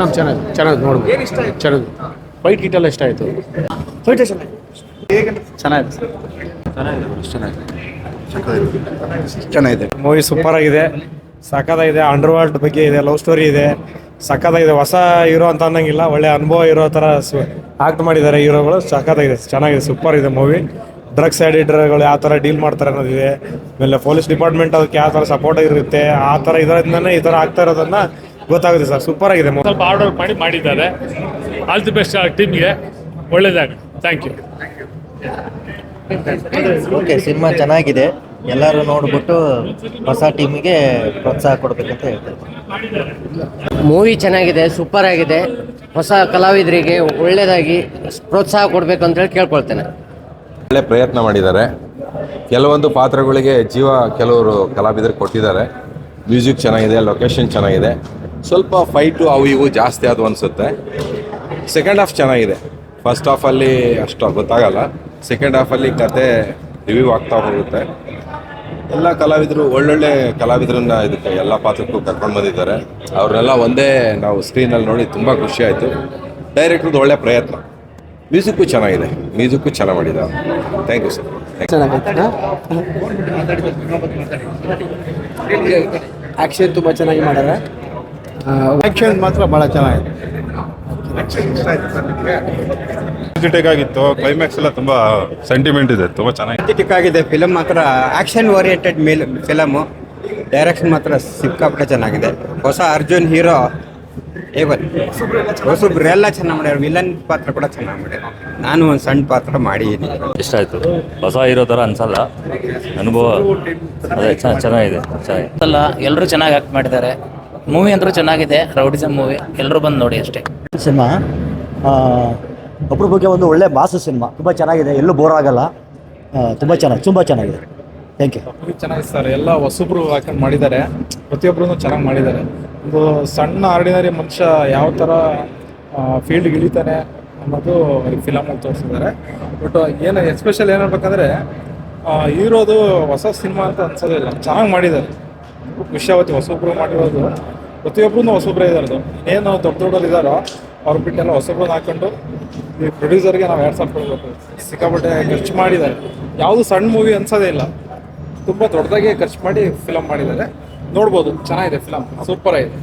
Film ಚೆನ್ನಾಗಿ ಚೆನ್ನಾಗಿ ನೋಡ್ಬೋದು. ಏನು ಇಷ್ಟ ಆಯ್ತು? ಚೆನ್ನಾಗಿ ವೈಟ್ ಗಿಟ್ ಎಲ್ಲ ಇಷ್ಟ ಆಯಿತು. ಫೈಟ್ ಚೆನ್ನಾಗಿದೆ. ಚೆನ್ನಾಗಿದೆ. ಮೂವಿ ಸೂಪರ್ ಆಗಿದೆ. ಸಖತ್ತಾಗಿದೆ. ಅಂಡರ್ ವರ್ಲ್ಡ್ ಬಗ್ಗೆ ಇದೆ ಲವ್ ಸ್ಟೋರಿ ಇದೆ. ಸಖತ್ತಾಗಿದೆ. ಹೊಸ ಹೀರೋ ಅಂತ ಅನ್ನಂಗಿಲ್ಲ. ಒಳ್ಳೆ ಅನುಭವ ಇರೋ ಥರ ಆಕ್ಟ್ ಮಾಡಿದ್ದಾರೆ ಹೀರೋಗಳು. ಸಖತ್ತಾಗಿದೆ. ಚೆನ್ನಾಗಿದೆ. ಸೂಪರ್ ಇದೆ ಮೂವಿ ಡ್ರಗ್ಸ್ ಎಡಿಟರ್ಗಳು ಯಾವ ಥರ ಡೀಲ್ ಮಾಡ್ತಾರೆ ಅನ್ನೋದಿದೆ. ಆಮೇಲೆ ಪೊಲೀಸ್ ಡಿಪಾರ್ಟ್ಮೆಂಟ್ ಅದಕ್ಕೆ ಯಾವ ಥರ ಸಪೋರ್ಟ್ ಆಗಿರುತ್ತೆ. ಆ ಥರ ಇದರಿಂದನೇ ಈ ಥರ ಆಗ್ತಾ ಇರೋದನ್ನ ಗೊತ್ತಾಗುತ್ತೆ ಸರ್ ಸೂಪರ್ ಆಗಿದೆ. ಸ್ವಲ್ಪ ಆರ್ಡರ್ ಮಾಡಿ ಮಾಡಿದ್ದಾರೆ. ಆಲ್ ದಿ ಬೆಸ್ಟ್ ಟೀಮ್ಗೆ ಒಳ್ಳೇದಾಗ ಥ್ಯಾಂಕ್ ಯು ಓಕೆ ಸಿನಿಮಾ ಚೆನ್ನಾಗಿದೆ. ಎಲ್ಲರೂ ನೋಡ್ಬಿಟ್ಟು ಹೊಸ ಟೀಮಿಗೆ ಪ್ರೋತ್ಸಾಹ ಕೊಡ್ಬೇಕಂತ ಹೇಳ್ತಾರೆ ಮೂವಿ ಚೆನ್ನಾಗಿದೆ ಸೂಪರ್ ಆಗಿದೆ ಹೊಸ ಕಲಾವಿದರಿಗೆ ಒಳ್ಳೆಯದಾಗಿ ಪ್ರೋತ್ಸಾಹ ಕೊಡಬೇಕು ಅಂತೇಳಿ ಕೇಳ್ಕೊಳ್ತೇನೆ. ಒಳ್ಳೆ ಪ್ರಯತ್ನ ಮಾಡಿದ್ದಾರೆ. ಕೆಲವೊಂದು ಪಾತ್ರಗಳಿಗೆ ಜೀವ ಕೆಲವರು ಕಲಾವಿದರು ಕೊಟ್ಟಿದ್ದಾರೆ. ಮ್ಯೂಸಿಕ್ ಚೆನ್ನಾಗಿದೆ ಲೊಕೇಶನ್ ಚೆನ್ನಾಗಿದೆ. ಸ್ವಲ್ಪ ಫೈಟು ಅವು ಇವು ಜಾಸ್ತಿ ಆದವು ಅನಿಸುತ್ತೆ. ಸೆಕೆಂಡ್ ಹಾಫ್ ಚೆನ್ನಾಗಿದೆ. ಫಸ್ಟ್ ಹಾಫಲ್ಲಿ ಅಷ್ಟು ಗೊತ್ತಾಗಲ್ಲ. ಸೆಕೆಂಡ್ ಹಾಫಲ್ಲಿ ಕತೆ ರಿವ್ಯೂ ಆಗ್ತಾ ಹೋಗುತ್ತೆ. ಎಲ್ಲ ಕಲಾವಿದರು, ಒಳ್ಳೊಳ್ಳೆ ಕಲಾವಿದರನ್ನ ಇದಕ್ಕೆ ಎಲ್ಲ ಪಾತ್ರಕ್ಕೂ ಕರ್ಕೊಂಡು ಬಂದಿದ್ದಾರೆ. ಅವ್ರನ್ನೆಲ್ಲ ಒಂದೇ ನಾವು ಸ್ಕ್ರೀನಲ್ಲಿ ನೋಡಿ ತುಂಬ ಖುಷಿ ಆಯಿತು. ಡೈರೆಕ್ಟ್ರದ್ದು ಒಳ್ಳೆ ಪ್ರಯತ್ನ. ಮ್ಯೂಸಿಕ್ಕು ಚೆನ್ನಾಗಿದೆ. ಮ್ಯೂಸಿಕ್ಕು ಚೆನ್ನಾಗಿ ಮಾಡಿದ್ದಾರೆ ಥ್ಯಾಂಕ್ ಯು ಸರ್ ಆ್ಯಕ್ಷನ್ ತುಂಬ ಚೆನ್ನಾಗಿ ಮಾಡ್ಯಾರ ಆ್ಯಕ್ಷನ್ ಮಾತ್ರ ಭಾಳ ಚೆನ್ನಾಗಿದೆ. ಎನರ್ಜೆಟಿಕ್ ಆಗಿತ್ತು ಕ್ಲೈಮ್ಯಾಕ್ಸ್ ಎಲ್ಲ ತುಂಬಾ ಸೆಂಟಿಮೆಂಟ್ ಇದೆ. ತುಂಬಾ ಚೆನ್ನಾಗಿ. ಎನರ್ಜೆಟಿಕ್ ಆಗಿದೆ ಫಿಲಮ್ ಮಾತ್ರ ಆಕ್ಷನ್ ಓರಿಯೆಂಟೆಡ್ ಮೇಲ್ ಫಿಲಮು ಡೈರೆಕ್ಷನ್ ಮಾತ್ರ ಸಿಕ್ಕಾಪಟ್ಟೆ ಚೆನ್ನಾಗಿದೆ. ಹೊಸ ಅರ್ಜುನ್ ಹೀರೋ ಏವನ್ ಹೊಸಬ್ರೆಲ್ಲ ಚೆನ್ನಾಗಿ ಮಾಡ್ಯಾರ ವಿಲನ್ ಪಾತ್ರ ಕೂಡ ಚೆನ್ನಾಗಿ ಮಾಡ್ಯಾರ ನಾನು ಒಂದು ಸಣ್ಣ ಪಾತ್ರ ಮಾಡಿದ್ದೀನಿ. ಇಷ್ಟ ಆಯಿತು. ಹೊಸ ಇರೋ ಥರ ಅನ್ಸಲ್ಲ. ಅನುಭವ ಅದೇ ಚೆನ್ನಾಗಿದೆ. ಚೆನ್ನಾಗಿ ಅಲ್ಲ ಎಲ್ಲರೂ ಚೆನ್ನಾಗಿ ಆ್ಯಕ್ಟ್ ಮಾಡಿದ್ದಾರೆ. ಮೂವಿ ಅಂತೂ ಚೆನ್ನಾಗಿದೆ ರೌಡಿಸಮ್ ಮೂವಿ ಎಲ್ಲರೂ ಬಂದು ನೋಡಿ ಅಷ್ಟೇ. ಸಿನಿಮಾ ಅಪರೂಪಕ್ಕೆ ಬಗ್ಗೆ ಒಂದು ಒಳ್ಳೆ ಮಾಸು ಸಿನಿಮಾ ತುಂಬ ಚೆನ್ನಾಗಿದೆ ಎಲ್ಲೂ ಬೋರ್ ಆಗಲ್ಲ. ತುಂಬ ಚೆನ್ನಾಗಿ ತುಂಬ ಚೆನ್ನಾಗಿದೆ. ಥ್ಯಾಂಕ್ ಯು ಚೆನ್ನಾಗಿದೆ ಸರ್ ಎಲ್ಲ ಹೊಸಬ್ರು ಹಾಕೊಂಡು ಮಾಡಿದ್ದಾರೆ. ಪ್ರತಿಯೊಬ್ಬರೂ ಚೆನ್ನಾಗಿ ಮಾಡಿದ್ದಾರೆ. ಒಂದು ಸಣ್ಣ ಆರ್ಡಿನರಿ ಮನುಷ್ಯ ಯಾವ ಥರ ಫೀಲ್ಡ್ಗೆ ಇಳಿತಾನೆ ಅನ್ನೋದು ಈ ಫಿಲಮಲ್ಲಿ ತೋರಿಸಿದ್ದಾರೆ. ಬಟ್ ಏನು ಎಸ್ಪೆಷಲ್ ಏನು ಇರೋದು ಹೀರೋದು ಹೊಸ ಸಿನಿಮಾ ಅಂತ ಅನ್ಸೋದಿಲ್ಲ ಚೆನ್ನಾಗಿ ಮಾಡಿದ್ದಾರೆ. ವಿಷಯಾವತಿ ಹೊಸಬ್ರು ಮಾಡಿರೋದು. ಪ್ರತಿಯೊಬ್ಬರು ಹೊಸೊಬ್ಬರೇ ಇದ್ದಾರೆ ಏನು ದೊಡ್ಡ ದೊಡ್ಡಲ್ಲಿ ಇದ್ದಾರೋ ಅವ್ರ ಬಿಟ್ಟೆಲ್ಲ ಹೊಸೊಬ್ರನ್ನ ಹಾಕೊಂಡು ಈ ಪ್ರೊಡ್ಯೂಸರ್ಗೆ ನಾವು ಎರಡು ಸಾವಿರ ಕೊಡಬೇಕು. ಸಿಕ್ಕಾಪಟ್ಟೆ ಖರ್ಚು ಮಾಡಿದ್ದಾರೆ. ಯಾವುದು ಸಣ್ಣ ಮೂವಿ ಅನ್ಸೋದೇ ಇಲ್ಲ. ತುಂಬ ದೊಡ್ಡದಾಗಿ ಖರ್ಚು ಮಾಡಿ ಫಿಲಮ್ ಮಾಡಿದ್ದಾರೆ. ನೋಡ್ಬೋದು. ಚೆನ್ನಾಗಿದೆ ಫಿಲಮ್ ಸೂಪರ್ ಆಗಿದೆ.